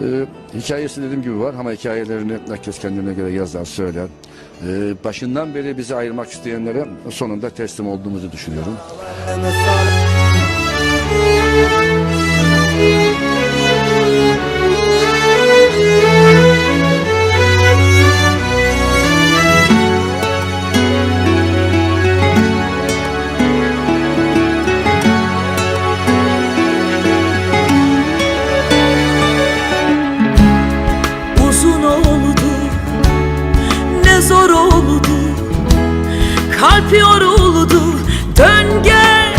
Ee, hikayesi dediğim gibi var ama hikayelerini herkes kendine göre yazar, söyler. Ee, başından beri bizi ayırmak isteyenlere sonunda teslim olduğumuzu düşünüyorum. Kalp yoruldu Dön gel.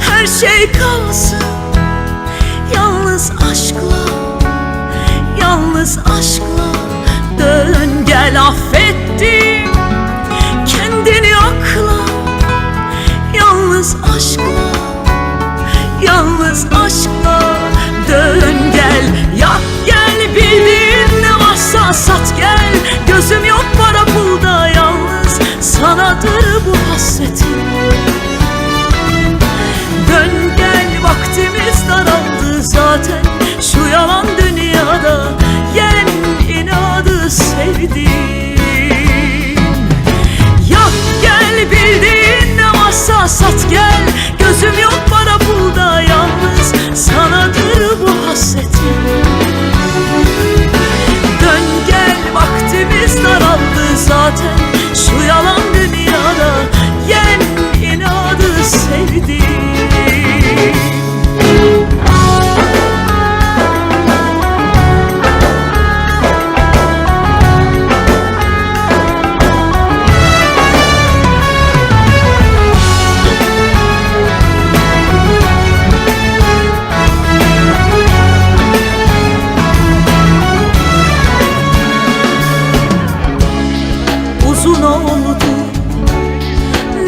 Her şey kalsın. Yalnız aşkla Yalnız aşkla Dön gel. Affettim Kendini akla. Yalnız aşkla Yalnız aşkla dön gel. Yak gel bildiğin ne varsa sat gel. Gözüm yok para bu hasretim. Dön gel vaktimiz daraldı zaten. Şu yalan dünyada Yen inadı sevdim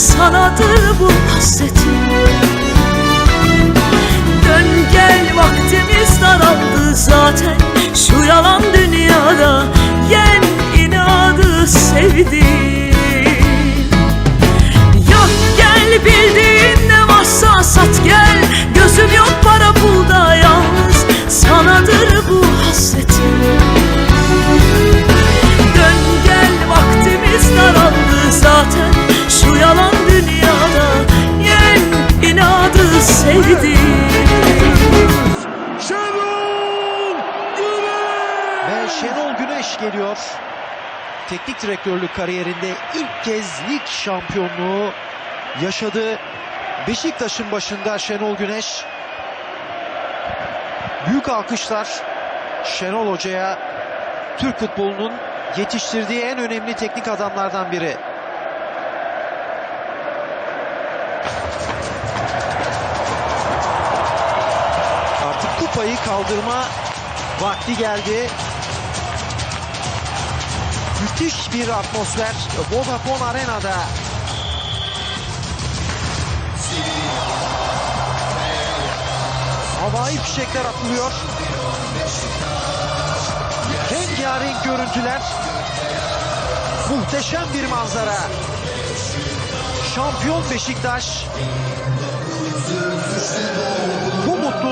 Sanadır bu hasretim Dön gel vaktimiz daraldı zaten. Şu yalan dünyada Yen inadı sevdim Geliyor. Teknik direktörlük kariyerinde ilk kez lig şampiyonluğu yaşadı. Beşiktaş'ın başında Şenol Güneş. Büyük alkışlar Şenol Hoca'ya Türk futbolunun yetiştirdiği en önemli teknik adamlardan biri. Artık kupayı kaldırma vakti geldi. Müthiş bir atmosfer Vodafone Arena'da. Havai fişekler atılıyor. Rengarenk görüntüler. Muhteşem bir manzara. Şampiyon Beşiktaş. Bu mutluluk